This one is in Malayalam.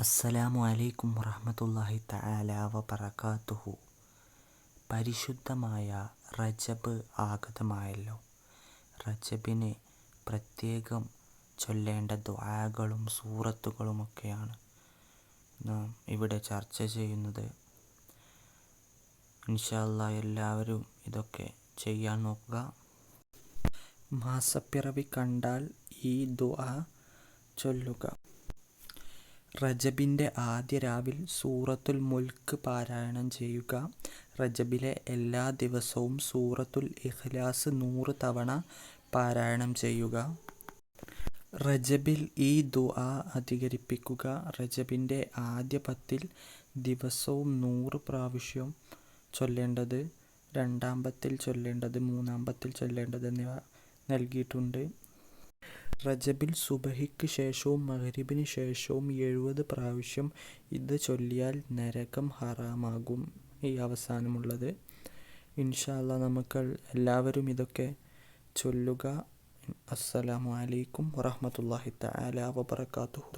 അസ്സലാമു അലൈക്കും വറഹമത്തല്ലാഹി തആല വബറകാതുഹു. പരിശുദ്ധമായ റജബ് ആഗതമായല്ലോ. റജബിന് പ്രത്യേകം ചൊല്ലേണ്ട ദുആകളും സൂറത്തുകളുമൊക്കെയാണ് നാം ഇവിടെ ചർച്ച ചെയ്യുന്നത്. ഇൻഷാ അല്ലാഹ് എല്ലാവരും ഇതൊക്കെ ചെയ്യാൻ നോക്കുക. മാസപ്പിറവി കണ്ടാൽ ഈ ദുആ ചൊല്ലുക. റജബിന്റെ ആദ്യ രാവിൽ സൂറത്തുൽ മുൽക്ക് പാരായണം ചെയ്യുക. റജബിലെ എല്ലാ ദിവസവും സൂറത്തുൽ ഇഖ്ലാസ് നൂറ് തവണ പാരായണം ചെയ്യുക. റജബിൽ ഈ ദുആ അധികരിപ്പിക്കുക. റജബിന്റെ ആദ്യ പത്തിൽ ദിവസവും നൂറ് പ്രാവശ്യം ചൊല്ലേണ്ടത് രണ്ടാം പത്തിൽ ചൊല്ലേണ്ടത് മൂന്നാം പത്തിൽ ചൊല്ലേണ്ടത് എന്നിവ നൽകിയിട്ടുണ്ട്. റജബിൽ സുബഹിക്ക് ശേഷവും മഗ്രിബിന് ശേഷവും എഴുപത് പ്രാവശ്യം ഇത് ചൊല്ലിയാൽ നരകം ഹറാമാകും. ഈ അവസാനമുള്ളത്. ഇൻഷാ അല്ലാ നമുക്ക് എല്ലാവരും ഇതൊക്കെ ചൊല്ലുക. അസ്സലാമു അലൈക്കും വറഹ്മത്തുള്ളാഹി തആല വബറകാതുഹു.